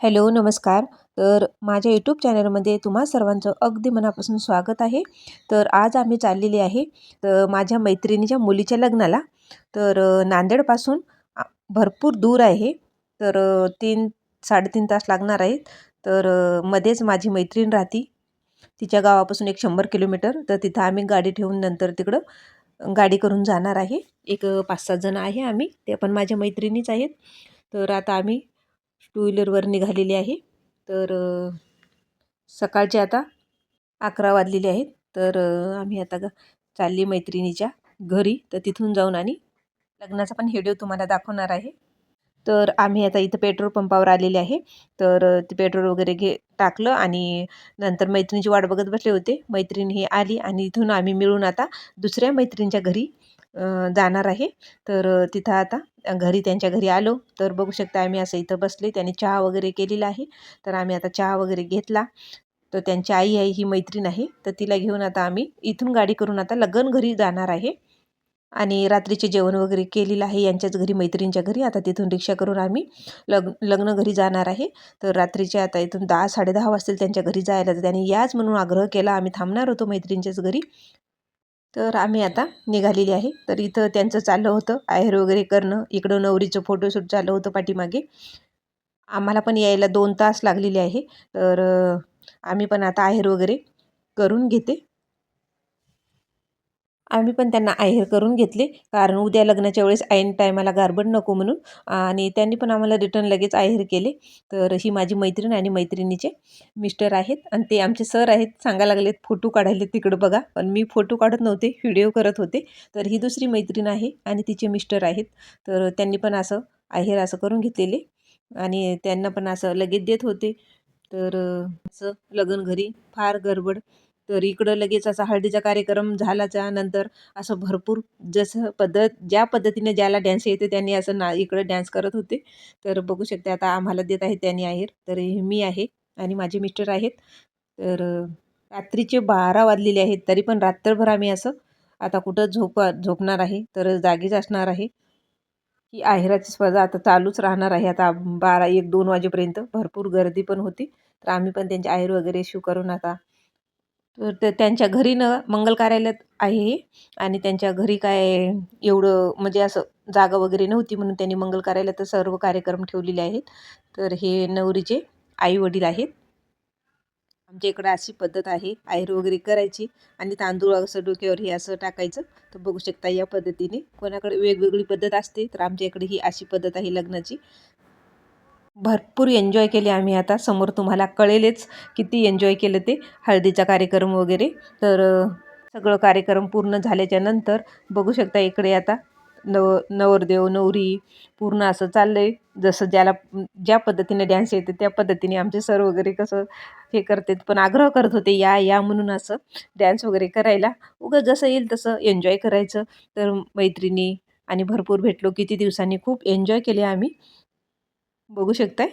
Hello नमस्कार. तर माझ्या यूट्यूब चॅनलमध्ये तुम्हा सर्वांचं अगदी मनापासून स्वागत आहे. तर आज आम्ही चाललेली आहे तर माझ्या मैत्रिणीच्या मुलीच्या लग्नाला. तर नांदेडपासून भरपूर दूर आहे. तर तीन साडेतीन तास लागणार आहेत. तर मध्येच माझी मैत्रीण राहती. तिच्या गावापासून एक शंभर किलोमीटर. तर तिथं आम्ही गाडी ठेवून नंतर तिकडं गाडी करून जाणार आहे. एक पाच सात जण आहे आम्ही. ते पण माझ्या मैत्रिणीच आहेत. तर आता आम्ही टू व्हीलरवर निघालेली आहे. तर सकाळचे आता अकरा वाजलेले आहेत. तर आम्ही आता चालली मैत्रिणीच्या घरी. तर तिथून जाऊन आणि लग्नाचा पण व्हिडिओ तुम्हाला दाखवणार आहे. तर आम्ही आता इथं पेट्रोल पंपावर आलेले आहे. तर ते पेट्रोल वगैरे घे टाकलं आणि नंतर मैत्रिणीची वाट बघत बसले होते. मैत्रीण ही आली आणि इथून आम्ही मिळून आता दुसऱ्या मैत्रिणीच्या घरी जाणार आहे. तर तिथं आता घरी त्यांच्या घरी आलो. तर बघू शकता आम्ही असं इथं बसले. त्यांनी चहा वगैरे केलेला आहे. तर आम्ही आता चहा वगैरे घेतला. तर त्यांची आई आहे ही मैत्रीण आहे. तर तिला घेऊन आता आम्ही इथून गाडी करून आता लगन घरी जाणार आहे. आणि रात्रीचे जेवण वगैरे केलेलं आहे यांच्याच घरी मैत्रिणीच्या घरी. आता तिथून रिक्षा करून आम्ही लग लग्न घरी जाणार आहे. तर रात्रीचे आता इथून दहा साडेदहा वाजतील त्यांच्या घरी जायला. तर त्यांनी याच म्हणून आग्रह केला. आम्ही थांबणार होतो मैत्रिणीच्याच घरी. तर आम्ही आता निघालेली आहे. तर इथं त्यांचं चाललं होतं. आहेर वगैरे करणं इकडं नवरीचं फोटोशूट चाललं होतं पाठीमागे. आम्हाला पण यायला दोन तास लागलेले आहे. तर आम्ही पण आता आहेर वगैरे करून घेते. आम्ही पण त्यांना आहेर करून घेतले. कारण उद्या लग्नाच्या वेळेस ऐन टायमाला गारबड नको म्हणून. आणि त्यांनी पण आम्हाला रिटर्न लगेच आहेर केले. तर ही माझी मैत्रीण आणि मैत्रिणीचे मिस्टर आहेत. आणि ते आमचे सर आहेत. सांगायला लागलेत फोटो काढायले तिकडं बघा. पण मी फोटो काढत नव्हते व्हिडिओ करत होते. तर ही दुसरी मैत्रीण आहे आणि तिचे मिस्टर आहेत. तर त्यांनी पण असं आहेर असं करून घेतलेले. आणि त्यांना पण असं लगेच देत होते. तर असं लग्न घरी फार गडबड. तर इकडं लगेच असा हळदीचा कार्यक्रम झाल्याच्यानंतर असं भरपूर जसं पद्धत ज्या पद्धतीने ज्याला डॅन्स येते त्यांनी असं ना इकडं डॅन्स करत होते. तर बघू शकते आता आम्हाला देत आहे त्यांनी आहेर. तर हे मी आहे आणि माझे मिस्टर आहेत. तर रात्रीचे बारा वाजलेले आहेत. तरी पण रात्रभर आम्ही असं आता कुठं झोप झोपणार आहे. तर जागीच असणार आहे. की आहेराची स्पर्धा आता चालूच राहणार आहे. आता बारा एक दोन वाजेपर्यंत भरपूर गर्दी पण होती. तर आम्ही पण त्यांचे आहेर वगैरे शिव करून आता तर त्यांच्या घरी न मंगल कार्यालयात आहे हे. आणि त्यांच्या घरी काय एवढं म्हणजे असं जागा वगैरे नव्हती म्हणून त्यांनी मंगल कार्यालयात सर्व कार्यक्रम ठेवलेले आहेत. तर हे नवरीचे आई वडील आहेत. आमच्या इकडं अशी पद्धत आहे. आहेर वगैरे करायची आणि तांदूळ असं डोक्यावर हे असं टाकायचं. तर बघू शकता या पद्धतीने कोणाकडे वेगवेगळी पद्धत असते तर आमच्या इकडे ही अशी पद्धत आहे लग्नाची. भरपूर एन्जॉय केले आम्ही आता. समोर तुम्हाला कळेलच किती एन्जॉय केलं ते हळदीचा कार्यक्रम वगैरे. तर सगळं कार्यक्रम पूर्ण झाल्याच्यानंतर बघू शकता इकडे आता नव नवरदेव नवरी पूर्ण असं चाललं आहे जसं ज्याला ज्या पद्धतीने डॅन्स येते त्या पद्धतीने आमचे सर वगैरे कसं हे करतात. पण आग्रह करत होते या या म्हणून असं डॅन्स वगैरे करायला. उगं जसं येईल तसं एन्जॉय करायचं. तर मैत्रिणी आणि भरपूर भेटलो. किती दिवसांनी खूप एन्जॉय केले आम्ही. बघू शकताय.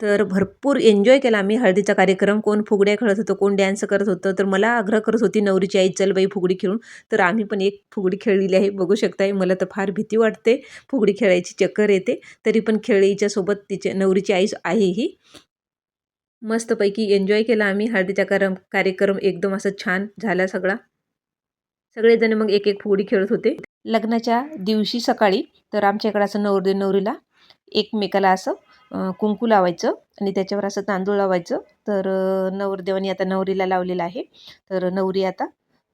तर भरपूर एन्जॉय केला आम्ही हळदीचा कार्यक्रम. कोण फुगड्या खेळत होतं कोण डॅन्स करत होतं तर मला आग्रह करत होती नवरीची आई चल बाई फुगडी खेळून. तर आम्ही पण एक फुगडी खेळलेली आहे. बघू शकताय मला तर फार भीती वाटते. फुगडी खेळायची चक्कर येते. तरी पण खेळीच्या सोबत तिचे नवरीची आई आहे ही. मस्तपैकी एन्जॉय केला आम्ही. हळदीचा करम कार्यक्रम एकदम असं छान झाला सगळा. सगळेजण मग एक एक फुगडी खेळत होते. लग्नाच्या दिवशी सकाळी तर आमच्या इकडं असं नवरदे नवरीला एकमेकाला असं कुंकू लावायचं आणि त्याच्यावर असं तांदूळ लावायचं. तर नवरदेवानी आता नवरीला लावलेलं आहे. तर नवरी आता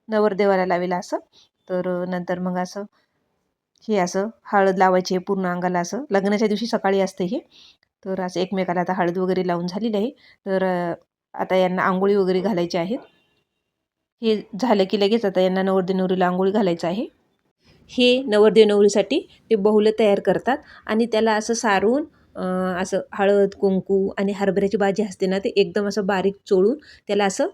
नवरदेवाला लावेला असं. तर नंतर मग असं हे असं हळद लावायची पूर्ण अंगाला असं. लग्नाच्या दिवशी सकाळी असते हे. तर असं एकमेकाला आता हळद वगैरे लावून झालेली आहे. तर आता यांना आंघोळी वगैरे घालायची आहेत हे झालं की लगेच आता यांना नवरदेव नवरीला आंघोळी घालायचं आहे. हे नवरदेव नवरीसाठी ते बहुलं तयार करतात आणि त्याला असं सारून असं हळद कुंकू आणि हरभऱ्याची भाजी असते ना ते एकदम असं बारीक चोळून त्याला असं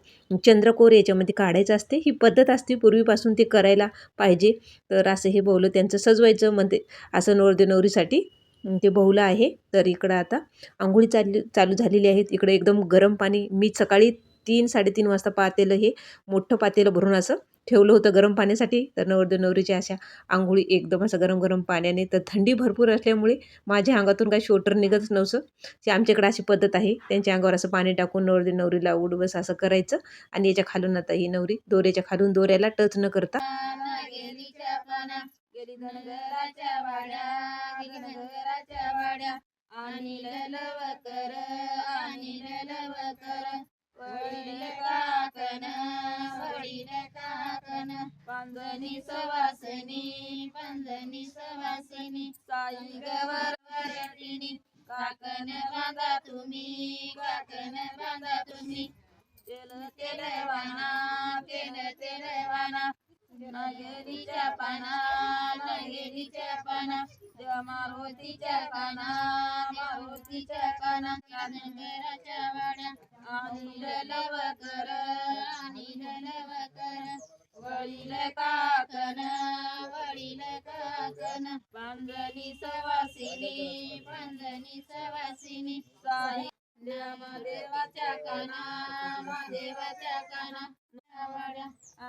चंद्रकोर याच्यामध्ये काढायचं असते. ही पद्धत असते पूर्वीपासून ते करायला पाहिजे. तर असं हे बहुलं त्यांचं सजवायचं म्हणते असं नवरदेव नवरीसाठी ते बहुला आहे. तर इकडं आता आंघोळी चालली चालू झालेली आहेत. इकडे एकदम गरम पाणी मी सकाळी तीन साडेतीन वाजता पातेलं हे मोठं पातेलं भरून असं ठेवलं होतं गरम पाण्यासाठी. तर नवरदेव नवरीच्या अशा आंघोळी एकदम असं गरम गरम पाण्याने. तर थंडी भरपूर असल्यामुळे माझ्या अंगातून काही शोटर निघतच नव्हतं. ते आमच्याकडे अशी पद्धत आहे. त्यांच्या अंगावर असं पाणी टाकून नवरदेव नवरीला उडवस असं करायचं आणि याच्या खालून आता ही नवरी दोऱ्याच्या खालून दोऱ्याला टच न करता गेली धनगराच्या वाड्या गेली धनगराच्या वाड्या. आणि ललव कर आणि ललव कर वडील काकन वडील काकन पांजनी नगरीच्या पाना नगरीच्या पाना देवा मारुतीच्या काना मारुतीच्या काना कानगराच्या वाड्या आणि लव कर आणि लव कर वडील काकन वडील काकन पांजनी सवासिनी पांजनी सवासिनी साई देवाच्या काना देवाच्या काना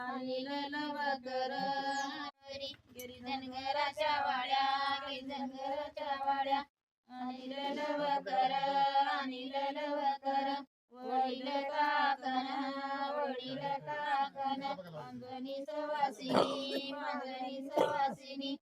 वाड्या आणि कर वाड्या गिरी धनगराच्या वाड्या. आणि कर कर वडील काकन वडील काकन सवासिनी सवासिनी.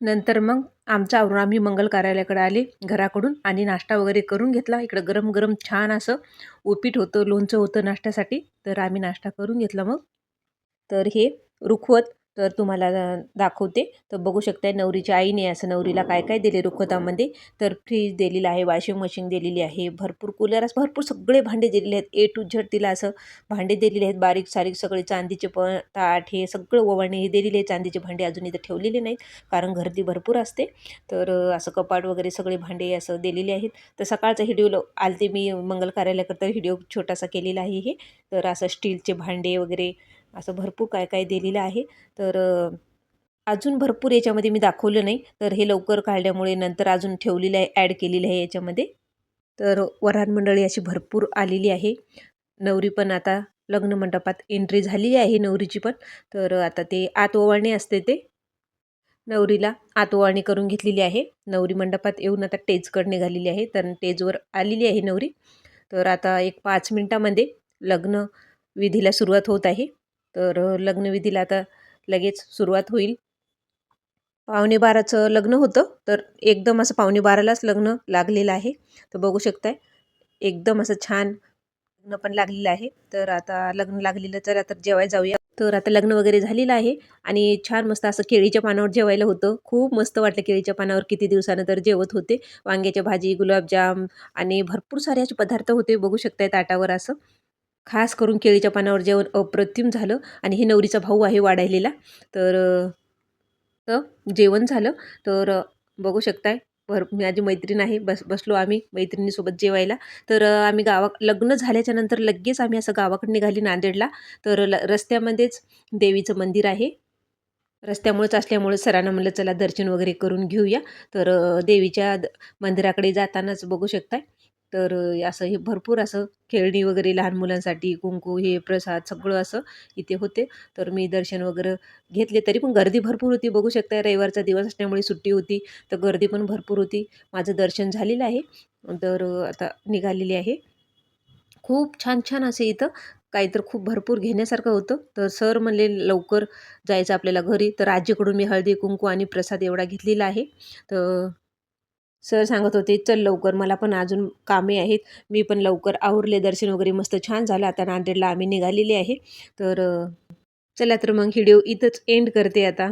नंतर मग आमचा आवरून आम्ही मंगल कार्यालयाकडे आले. घराकडून आणि नाश्ता वगैरे करून घेतला. इकडं गरम गरम छान असं उपीट होतं लोणचं होतं नाश्त्यासाठी. तर आम्ही नाश्ता करून घेतला मग. तर हे रुखवत तर तुम्हाला दाखवते. तर बघू शकताय नवरीच्या आईने असं नवरीला काय काय दिले रुखतामध्ये तर फ्रीज दिलेलं आहे वॉशिंग मशीन दिलेली आहे भरपूर कूलर असं भरपूर सगळे भांडे दिलेले आहेत. ए टू झड तिला असं भांडे दिलेले आहेत. बारीक सारीक सगळे चांदीचे पण ताट हे सगळं ओवाळणे हे दिलेले आहे चांदीचे भांडे अजून इथं ठेवलेले नाहीत कारण गर्दी भरपूर असते. तर असं कपाट वगैरे सगळे भांडे असं दिलेले आहेत. तर सकाळचा व्हिडिओ आलते मी मंगल कार्यालयाकरता व्हिडिओ छोटासा केलेला आहे हे. तर असं स्टीलचे भांडे वगैरे असं भरपूर काय काय दिलेलं आहे. तर अजून भरपूर याच्यामध्ये मी दाखवलं नाही. तर हे लवकर काढल्यामुळे नंतर अजून ठेवलेलं आहे ॲड केलेलं आहे याच्यामध्ये. तर वऱ्हाड मंडळी अशी भरपूर आलेली आहे. नवरी पण आता लग्न मंडपात एंट्री झालेली आहे नवरीची पण. तर आता ते आत ओवाळणे असते ते. नवरीला आत ओवाळणी करून घेतलेली आहे. नवरी मंडपात येऊन आता टेजकड निघालेली आहे. तर टेजवर आलेली आहे नवरी. तर आता एक पाच मिनटामध्ये लग्न विधीला सुरुवात होत आहे. तर लग्नविधीला आता लगेच सुरुवात होईल. पावणे बाराचं लग्न होतं तर एकदम असं पावणे बारालाच लग्न लागलेलं आहे. तर बघू शकताय एकदम असं छान लग्न पण लागलेलं आहे. तर आता लग्न लागलेलं तर आता जेवायला जाऊया. तर आता लग्न वगैरे झालेलं आहे आणि छान मस्त असं केळीच्या पानावर जेवायला होतं. खूप मस्त वाटलं केळीच्या पानावर किती दिवसानं तर जेवत होते. वांग्याच्या भाजी गुलाबजाम आणि भरपूर सारे असे पदार्थ होते. बघू शकताय ताटावर असं. खास करून केळीच्या पानावर जेवण अप्रतिम झालं आणि हे नवरीचा भाऊ आहे वाढायलेला. तर तर जेवण झालं. तर बघू शकताय भर माझी मैत्रीण आहे बस बसलो आम्ही मैत्रिणीसोबत जेवायला. तर आम्ही गावा लग्न झाल्याच्यानंतर लगेच आम्ही असं गावाकडे निघाली नांदेडला. तर ल रस्त्यामध्येच देवीचं मंदिर आहे. रस्त्यामुळेच असल्यामुळे सरांना म्हणलं चला दर्शन वगैरे करून घेऊया. तर देवीच्या द मंदिराकडे जातानाच बघू शकताय. तर असं हे भरपूर असं खेळणी वगैरे लहान मुलांसाठी कुंकू हे प्रसाद सगळं असं इथे होते. तर मी दर्शन वगैरे घेतले तरी पण गर्दी भरपूर होती. बघू शकताय रविवारचा दिवस असल्यामुळे सुट्टी होती तर गर्दी पण भरपूर होती. माझं दर्शन झालेलं आहे. तर आता निघालेली आहे. खूप छान छान असे इथं काही तर खूप भरपूर घेण्यासारखं होतं. तर सर म्हणले लवकर जायचं आपल्याला घरी. तर आजीकडून मी हळदी कुंकू आणि प्रसाद एवढा घेतलेला आहे. तर सर सांगत होते चल लवकर मला पण अजून कामे आहेत. मी पण लवकर आवरले दर्शन वगैरे मस्त छान झालं. आता नांदेडला आम्ही निघालेले आहे. तर चला तर मग व्हिडिओ इथंच एंड करते आता.